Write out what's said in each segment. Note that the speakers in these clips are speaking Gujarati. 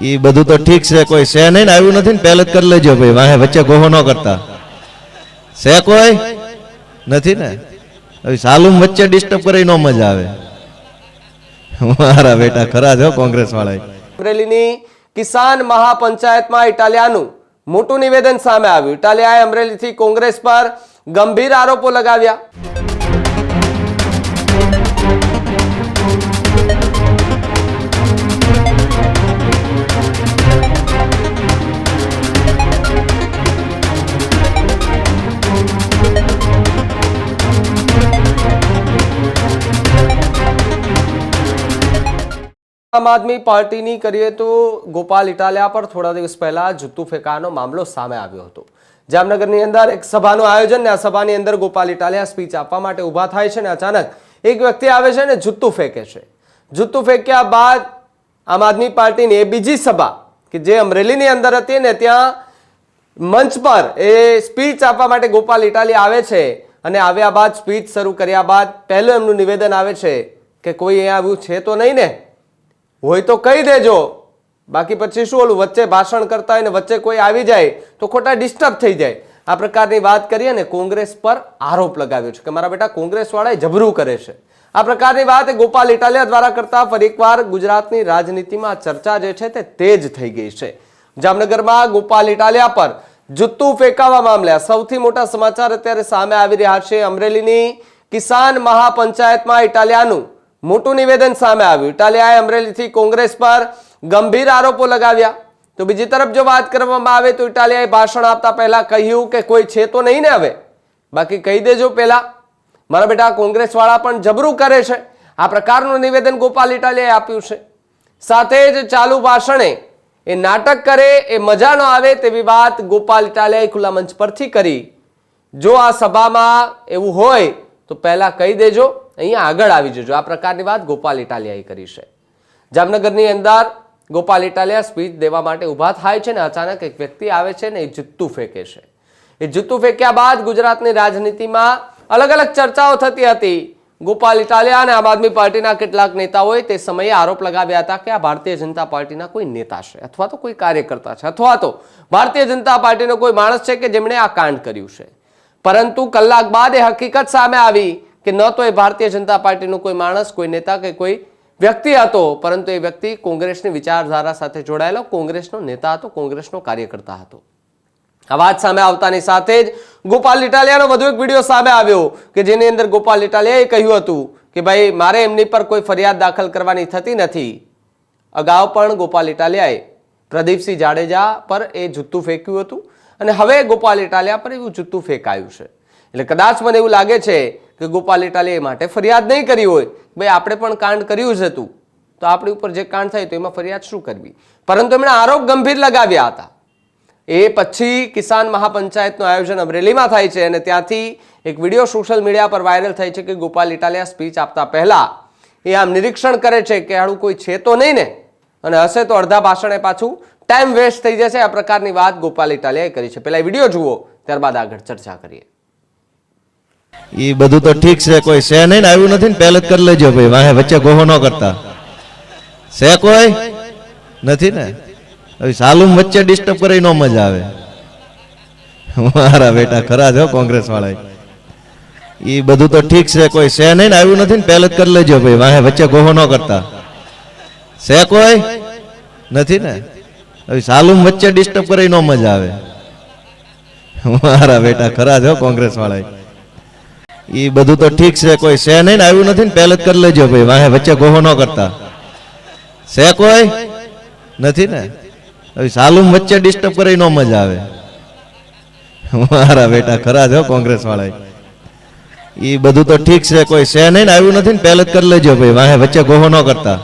એ બધું તો ઠીક છે, કોઈ છે નહીં ને, આવ્યું નથી ને, પહેલે જ કરી લેજો ભાઈ, વાહે વચ્ચે ગોહો ન કરતા. છે કોઈ? નથી ને? હવે સાલુમ વચ્ચે ડિસ્ટર્બ કરે નો મજા આવે. મારા બેટા ખરા છો કોંગ્રેસ વાળા અમરેલીની કિસાન મહાપંચાયતમાં ઇટાલિયાનું મોટું નિવેદન સામે આવ્યું. ઇટાલિયાએ અમરેલીથી કોંગ્રેસ પર ગંભીર આરોપો લગાવ્યા. આમ આદમી પાર્ટીની કરીએ તો ગોપાલ ઇટાલિયા પર થોડા દિવસ પહેલા જૂતું ફેંકાનો મામલો સામે આવ્યો હતો. જામનગરની અંદર એક સભાનું આયોજન ને આ સભાની અંદર ગોપાલ ઇટાલિયા સ્પીચ આપવા માટે ઊભા થાય છે ને અચાનક એક વ્યક્તિ આવે છે ને જૂતું ફેંકે છે. જૂતું ફેંક્યા બાદ આમ આદમી પાર્ટીની એ બીજી સભા કે જે અમરેલીની અંદર હતી ને ત્યાં મંચ પર એ સ્પીચ આપવા માટે ગોપાલ ઇટાલિયા આવે છે અને આવ્યા બાદ સ્પીચ શરૂ કર્યા બાદ પહેલું એમનું નિવેદન આવે છે કે કોઈ અહીંયા આવ્યું છે તો નહીં ને? હોય તો કહી દેજો. બાકી પછી શું ઓલું વચ્ચે ભાષણ કરતા હોય ને વચ્ચે કોઈ આવી જાય તો ખોટા ડિસ્ટર્બ થઈ જાય. આ પ્રકારની વાત કરીએ ને કોંગ્રેસ પર આરોપ લગાવ્યો છે કે મારા બેટા કોંગ્રેસવાળાએ જબરું કરે છે. આ પ્રકારની વાત ગોપાલ ઇટાલિયા દ્વારા કરતા ફરી એકવાર ગુજરાતની રાજનીતિમાં ચર્ચા જે છે તે તેજ થઈ ગઈ છે. જામનગરમાં ગોપાલ ઇટાલિયા પર જુત્તું ફેંકાવા મામલે સૌથી મોટા સમાચાર અત્યારે સામે આવી રહ્યા છે. અમરેલીની કિસાન મહાપંચાયતમાં ઇટાલિયાનું મોટું નિવેદન સામે આવ્યું. ઇટાલિયાએ અમરેલીથી કોંગ્રેસ પર ગંભીર આરોપો લગાવ્યા. તો બીજી તરફ જો વાત કરવામાં આવે તો ઇટાલિયાએ ભાષણ આપતા પહેલા કહ્યું કે કોઈ છે તો નહીં ને હવે. બાકી કહી દેજો પહેલા. મારા બેટા કોંગ્રેસ વાળા પણ જબરું કરે છે. આ પ્રકારનું નિવેદન ગોપાલ ઇટાલિયાએ આપ્યું છે. સાથે જ ચાલુ ભાષણે એ નાટક કરે, એ મજા ન આવે તેવી વાત ગોપાલ ઇટાલિયાએ ખુલ્લા મંચ પરથી કરી. જો આ સભામાં એવું હોય તો પહેલા કહી દેજો. અહીંયા આગળ આવી જજો. આ પ્રકારની વાત ગોપાલ ઇટાલિયાએ કરી છે. જામનગરની અંદર ગોપાલ ઇટાલિયા સ્પીચ દેવા માટે ઊભા થાય છે ને અચાનક એક વ્યક્તિ આવે છે ને એ જુત્તું ફેંકે છે. એ જુત્તું ફેંક્યા બાદ ગુજરાતની રાજનીતિમાં અલગ અલગ ચર્ચાઓ થતી હતી. ગોપાલ ઇટાલિયા અને આમ આદમી પાર્ટીના કેટલાક નેતાઓએ તે સમયે આરોપ લગાવ્યા હતા કે આ ભારતીય જનતા પાર્ટીના કોઈ નેતા છે અથવા તો કોઈ કાર્યકર્તા છે અથવા તો ભારતીય જનતા પાર્ટીનો કોઈ માણસ છે કે જેમણે આ કાંડ કર્યું છે. પરંતુ કલાક બાદ એ હકીકત સામે આવી. કે ન તો એ ભારતીય જનતા પાર્ટીનો કોઈ માણસ, કોઈ નેતા કે કોઈ વ્યક્તિ હતો, પરંતુ એ વ્યક્તિ કોંગ્રેસની વિચારધારા સાથે જોડાયેલો, કોંગ્રેસનો નેતા હતો, કોંગ્રેસનો કાર્યકર્તા હતો. આ વાત સામે આવતાની સાથે જ ગોપાલ ઇટાલિયાનો વધુ એક વીડિયો સામે આવ્યો, કે જેની અંદર ગોપાલ ઇટાલિયાએ કહ્યું હતું કે ભાઈ, મારે એમની પર કોઈ ફરિયાદ દાખલ કરવાની થતી નથી. અગાઉ પણ ગોપાલ ઇટાલિયાએ પ્રદીપસિંહ જાડેજા પર એ જૂતું ફેંક્યું હતું, અને હવે ગોપાલ ઇટાલિયા પર એવું જૂતું ફેંકાયું છે. એટલે કદાચ મને એવું લાગે છે કે ગોપાલ એ માટે ફરિયાદ નહીં કરી હોય. ભાઈ, આપણે પણ કાંડ કર્યું જ હતું. તો આપણી ઉપર જે કાંડ થાય તો એમાં ફરિયાદ શું કરવી? પરંતુ એમણે આરોપ ગંભીર લગાવ્યા હતા. એ પછી કિસાન મહાપંચાયતનું આયોજન અમરેલીમાં થાય છે અને ત્યાંથી એક વીડિયો સોશિયલ મીડિયા પર વાયરલ થાય છે કે ગોપાલ ઇટાલિયા સ્પીચ આપતા પહેલા એ આમ નિરીક્ષણ કરે છે કે આડું કોઈ છે તો નહીં ને? અને હશે તો અડધા ભાષણે પાછું ટાઈમ વેસ્ટ થઈ જશે. આ પ્રકારની વાત ગોપાલ ઇટાલિયાએ કરી છે. પહેલાં વીડિયો જુઓ, ત્યારબાદ આગળ ચર્ચા કરીએ. એ બધું તો ઠીક છે, કોઈ છે નહીં આવ્યું નથી ને, પહેલે જ કરી લેજો ભાઈ, વાહે વચ્ચે ગોહો ન કરતા. છે કોઈ? નથી ને? હવે સાલુમ વચ્ચે ડિસ્ટર્બ કરે નો મજા આવે. મારા બેટા ખરા છો કોંગ્રેસ વાળા એ બધું તો ઠીક છે, કોઈ છે નહીં આવ્યું નથી ને, પહેલે જ કરી લેજો ભાઈ, વાહે વચ્ચે ગોહો ન કરતા. છે કોઈ? નથી ને? હવે સાલુમ વચ્ચે ડિસ્ટર્બ કરે નો મજા આવે. મારા બેટા ખરા છો કોંગ્રેસ વાળા એ બધું તો ઠીક છે, કોઈ છે નહીં આવ્યું નથી ને, પહેલે જ કરી લેજો ભાઈ, વાહે વચ્ચે ગોહો ન કરતા. છે કોઈ? નથી ને? હવે સાલુમ વચ્ચે ડિસ્ટર્બ કરે નો મજા આવે. મારા બેટા ખરા છો કોંગ્રેસ વાળા એ બધું તો ઠીક છે, કોઈ છે નહીં ને, આવ્યું નથી ને, પહેલે જ કરી લેજો ભાઈ, વાહે વચ્ચે ગોહો ન કરતા.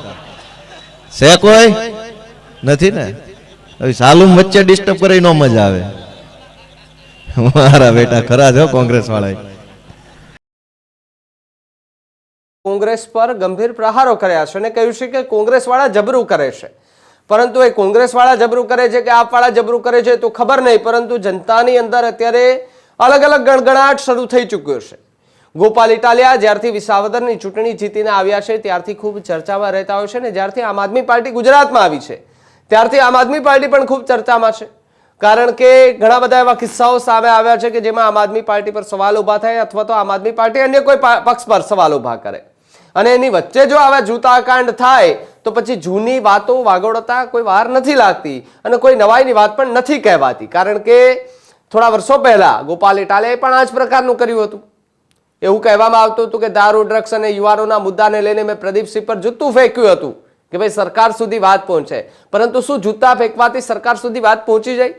છે કોઈ? નથી ને? હવે સાલુમ વચ્ચે ડિસ્ટર્બ કરે નો મજા આવે. મારા બેટા ખરા છો કોંગ્રેસ વાળા કોંગ્રેસ પર ગંભીર પ્રહારો કર્યા છે અને કહ્યું છે કે કોંગ્રેસવાળા જબરું કરે છે. પરંતુ એ કોંગ્રેસવાળા જબરું કરે છે કે આપવાળા જબરું કરે છે તો ખબર નહીં, પરંતુ જનતાની અંદર અત્યારે અલગ અલગ ગણગણાટ શરૂ થઈ ચૂક્યો છે. ગોપાલ ઇટાલિયા જ્યારથી વિસાવદરની ચૂંટણી જીતીને આવ્યા છે, ત્યારથી ખૂબ ચર્ચામાં રહેતા હોય છે ને જ્યારથી આમ આદમી પાર્ટી ગુજરાતમાં આવી છે, ત્યારથી આમ આદમી પાર્ટી પણ ખૂબ ચર્ચામાં છે. કારણ કે ઘણા બધા એવા કિસ્સાઓ સામે આવ્યા છે કે જેમાં આમ આદમી પાર્ટી પર સવાલ ઊભા થાય અથવા તો આમ આદમી પાર્ટી અન્ય કોઈ પક્ષ પર સવાલ ઊભા કરે. અને એની વચ્ચે જો આવા જૂતાકાંડ થાય, તો પછી જૂની વાતો વાગોળતા કોઈ વાર નથી લાગતી અને કોઈ નવાઈની વાત પણ નથી કહેવાતી. કારણ કે થોડા વર્ષો પહેલા ગોપાલ ઇટાલે પણ આ જ પ્રકારનું કર્યું હતું. એવું કહેવામાં આવતું હતું કે દારૂ, ડ્રગ્સ અને યુવાનોના મુદ્દાને લઈને મેં પ્રદીપસિંહ પર જૂતું ફેંક્યું હતું કે ભાઈ સરકાર સુધી વાત પહોંચે. પરંતુ શું જૂતા ફેંકવાથી સરકાર સુધી વાત પહોંચી જાય?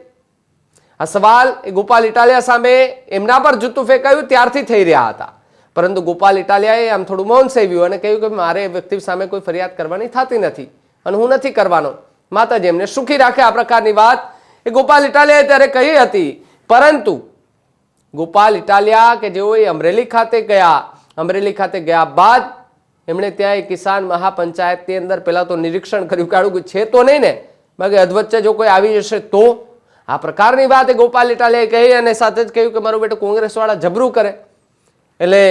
આ સવાલ એ ગોપાલ ઇટાલિયા સામે એમના પર જૂતું ફેંકાયું ત્યારથી થઈ રહ્યા હતા. પરંતુ ગોપાલ ઇટાલિયાએ આમ થોડું મૌન સેવ્યું અને કહ્યું કે મારે વ્યક્તિ સામે કોઈ ફરિયાદ કરવાની થતી નથી અને હું નથી કરવાનો. માતાજી એમને સુખી રાખે આ પ્રકારની વાત એ ગોપાલ ઇટાલિયાએ ત્યારે કહી હતી. પરંતુ ગોપાલ ઇટાલિયા કે જેઓ એ અમરેલી ખાતે ગયા, અમરેલી ખાતે ગયા બાદ એમણે ત્યાં એ કિસાન મહાપંચાયતની અંદર પહેલાં તો નિરીક્ષણ કર્યું કે કોઈ છે તો નહીં ને? બાકી અધવચ્ચે જો કોઈ આવી જશે તો? આ પ્રકારની વાત એ ગોપાલ ઇટાલિયાએ કહી અને સાથે જ કહ્યું કે મારું બેટું કોંગ્રેસવાળા જબરું કરે. એટલે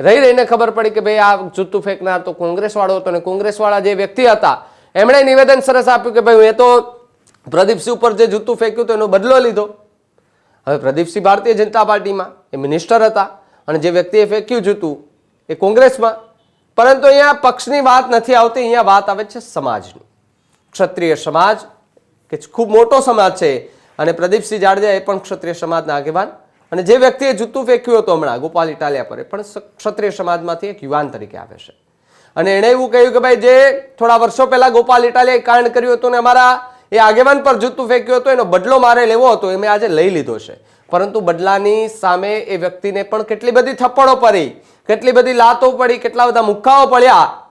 રહી રહીને ખબર પડી કે ભાઈ આ જૂતું ફેંકનાર તો કોંગ્રેસવાળો હતો ને કોંગ્રેસવાળા જે વ્યક્તિ હતા, એમણે નિવેદન સરસ આપ્યું કે ભાઈ એ તો પ્રદીપસિંહ ઉપર જે જૂતું ફેંક્યું તો એનો બદલો લીધો. હવે પ્રદીપસિંહ ભારતીય જનતા પાર્ટીમાં એ મિનિસ્ટર હતા અને જે વ્યક્તિએ ફેંક્યું જૂતું એ કોંગ્રેસમાં. પરંતુ અહીંયા પક્ષની વાત નથી આવતી, અહીંયા વાત આવે છે સમાજની. ક્ષત્રિય સમાજ, કે ખૂબ મોટો સમાજ છે, અને પ્રદીપસિંહ જાડેજા એ પણ ક્ષત્રિય સમાજના આગેવાન અને જે વ્યક્તિએ જૂતું ફેંક્યું હતું હમણાં, ગોપાલ ઇટાલિયા પર, પણ ક્ષત્રિય સમાજમાંથી એક યુવાન તરીકે આવે છે. અને એણે એવું કહ્યું કે ભાઈ, જે થોડા વર્ષો પહેલા ગોપાલ ઇટાલિયાએ કાંડ કર્યું હતું ને અમારા, એ આગેવાન પર જૂતું ફેંક્યું હતું, એનો બદલો મારે લેવો હતો, એ મેં આજે લઈ લીધો છે. પરંતુ બદલાની સામે એ વ્યક્તિને પણ કેટલી બધી થપ્પડો પડી, કેટલી બધી લાતો પડી, કેટલા બધા મુક્કાઓ પડ્યા.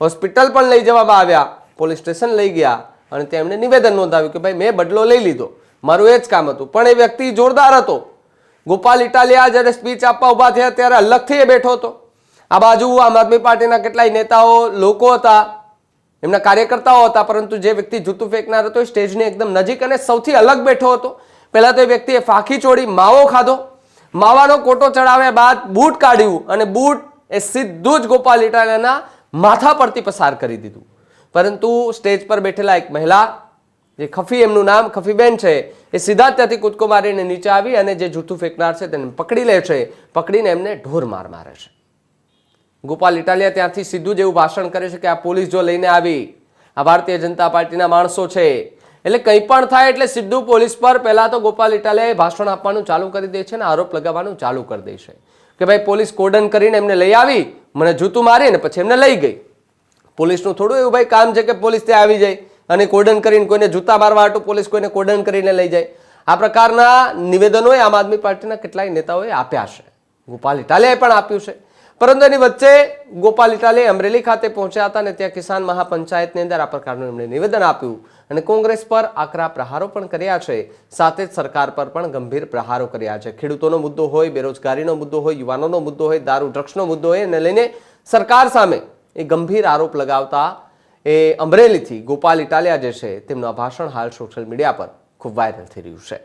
હોસ્પિટલ પણ લઈ જવામાં આવ્યા, પોલીસ સ્ટેશન લઈ ગયા, અને તેમણે નિવેદન નોંધાવ્યું કે ભાઈ, મેં બદલો લઈ લીધો. મારું એ જ કામ હતું. પણ એ વ્યક્તિ જોરદાર હતો. ગોપાલ ઇટાલિયા જ્યારે સ્પીચ આપવા ઊભા થયા ત્યારે અલગથી એ બેઠો હતો. આ બાજુ આમ આદમી પાર્ટીના કેટલાય નેતાઓ, લોકો હતા, એમના કાર્યકર્તાઓ હતા, પરંતુ જે વ્યક્તિ જૂતું ફેંકનાર હતો એ સ્ટેજની એકદમ નજીક અને સૌથી અલગ બેઠો હતો. પહેલાં તો એ વ્યક્તિએ ફાંકી ચોડી માવો ખાધો. માવાનો કોટો ચડાવ્યા બાદ બૂટ કાઢ્યું અને બૂટ એ સીધું જ ગોપાલ ઇટાલિયાના માથા પરથી પસાર કરી દીધું. પરંતુ સ્ટેજ પર બેઠેલા એક મહિલા જે ખફી, એમનું નામ ખફીબેન છે, એ સીધા ત્યાંથી કૂદકો મારીને નીચે આવી અને જે જૂઠું ફેંકનાર છે તેને પકડી લે છે, પકડીને એમને ઢોર માર મારે છે. ગોપાલ ઇટાલિયા ત્યાંથી સીધું જ એવું ભાષણ કરે છે કે આ પોલીસ જો લઈને આવી, આ ભારતીય જનતા પાર્ટીના માણસો છે. એટલે કંઈ પણ થાય એટલે સીધું પોલીસ પર પહેલાં તો ગોપાલ ઇટાલિયાએ ભાષણ આપવાનું ચાલુ કરી દે છે અને આરોપ લગાવવાનું ચાલુ કરી દે છે. કે ભાઈ પોલીસ કોડન કરીને એમને લઈ આવી, મને જૂતું મારી ને પછી એમને લઈ ગઈ. પોલીસનું થોડું એવું ભાઈ કામ છે કે પોલીસ ત્યાં આવી જાય. અને કોર્ડન કરીને કોઈને જૂતા મારવા હાટું પોલીસ કોઈને કોર્ડન કરીને લઈ જાય. આ પ્રકારના નિવેદનોએ આમ આદમી પાર્ટીના કેટલાય નેતાઓએ આપ્યા છે. ગોપાલ ઇટાલિયાએ પણ આપ્યું છે. પરંતુ એની વચ્ચે ગોપાલ ઇટાલિયા અમરેલી ખાતે પહોંચ્યા હતા અને ત્યાં કિસાન મહાપંચાયતની અંદર આ પ્રકારનું એમણે નિવેદન આપ્યું અને કોંગ્રેસ પર આકરા પ્રહારો પણ કર્યા છે. સાથે જ સરકાર પર પણ ગંભીર પ્રહારો કર્યા છે. ખેડૂતોનો મુદ્દો હોય, બેરોજગારીનો મુદ્દો હોય, યુવાનોનો મુદ્દો હોય, દારૂ, ડ્રગ્સનો મુદ્દો હોય એને લઈને સરકાર સામે એ ગંભીર આરોપ લગાવતા એ અમરેલીથી ગોપાલ ઇટાલિયા જે છે, તેમનું આ ભાષણ હાલ સોશિયલ મીડિયા પર ખૂબ વાયરલ થઈ રહ્યું છે.